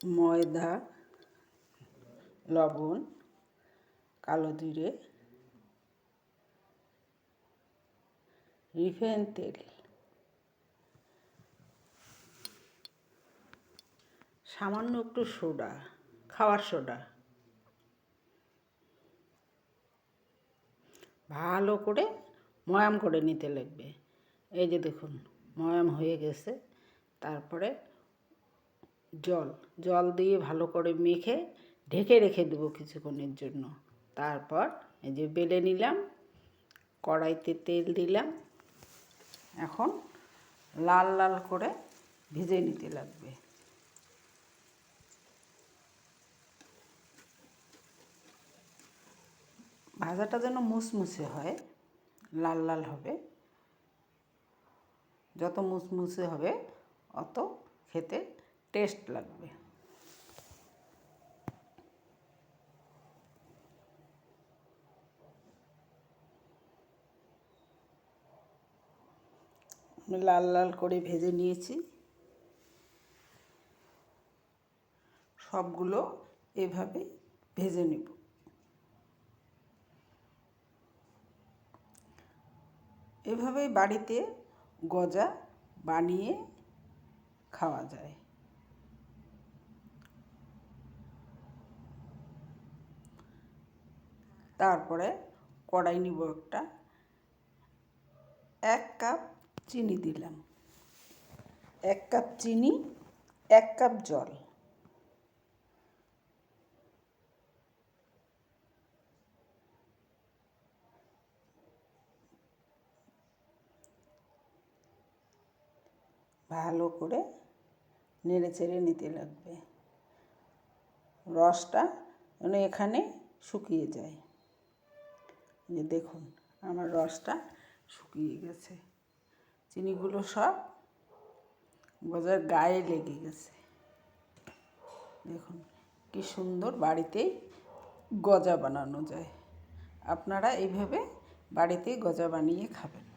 ময়দা, লবণ, কালো জিরে, রিফাইন তেল, সামান্য একটু সোডা, খাওয়ার সোডা। ভালো করে ময়াম করে নিতে লাগবে। এই যে দেখুন, ময়াম হয়ে গেছে। তারপরে জল জল দিয়ে ভালো করে মেখে ঢেকে রেখে দেবো কিছুক্ষণের জন্য। তারপর এই যে বেলে নিলাম, কড়াইতে তেল দিলাম, এখন লাল লাল করে ভেজে নিতে লাগবে। ভাজাটা যেন মুসমুসে হয়, লাল লাল হবে। যত মুসমুসে হবে, অত খেতে টেস্ট লাগবে। লাল লাল করে ভেজে নিয়েছি। সবগুলো এভাবে ভেজে নেব। এভাবেই বাড়িতে গজা বানিয়ে খাওয়া যায়। তারপরে কড়াই নিব একটা। এক কাপ চিনি দিলাম। এক কাপ চিনি, এক কাপ জল। ভালো করে নেড়ে চেড়ে নিতে লাগবে। রসটা যেন এখানে শুকিয়ে যায়। দেখুন, আমার রসটা শুকিয়ে গেছে। চিনিগুলো সব গজার গায়ে লেগে গেছে। দেখুন, কি সুন্দর বাড়িতেই গজা বানানো যায়। আপনারা এইভাবে বাড়িতেই গজা বানিয়ে খাবেন।